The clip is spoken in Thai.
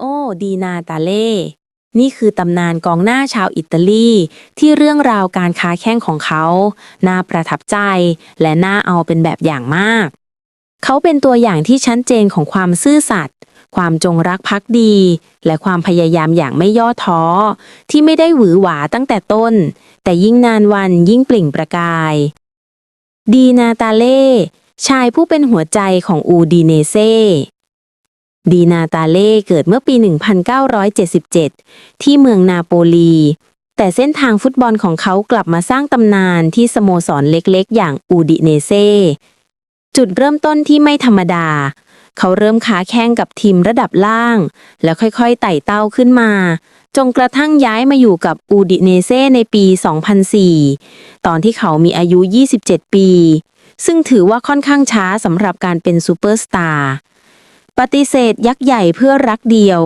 โอดีนาตาเล่ นี่คือตำนานกองหน้าชาวอิตาลี ที่เรื่องราวการค้าแข้งของเขา น่าประทับใจและน่าเอาเป็นแบบอย่างมาก เขาเป็นตัวอย่างที่ชัดเจนของความซื่อสัตย์ ความจงรักภักดี และความพยายามอย่างไม่ย่อท้อ ที่ไม่ได้หวือหวาตั้งแต่ต้น แต่ยิ่งนานวันยิ่งเปล่งประกาย ดีนาตาเล่ ชายผู้เป็นหัวใจของอูดีเนเซ ดีนาตาเล่เกิดเมื่อปี 1977 ที่เมืองนาโปลี แต่เส้นทางฟุตบอลของเขากลับมาสร้างตำนานที่สโมสรเล็กๆ อย่างอูดิเนเซ จุดเริ่มต้นที่ไม่ธรรมดา เขาเริ่มค้าแข่งกับทีมระดับล่าง แล้วค่อยๆ ไต่เต้าขึ้นมา จนกระทั่งย้ายมาอยู่กับอูดิเนเซในปี 2004 ตอนที่เขามีอายุ 27 ปี ซึ่งถือว่าค่อนข้างช้าสำหรับการเป็นซูเปอร์สตาร์ ปฏิเสธยักษ์ใหญ่เพื่อรักเดียว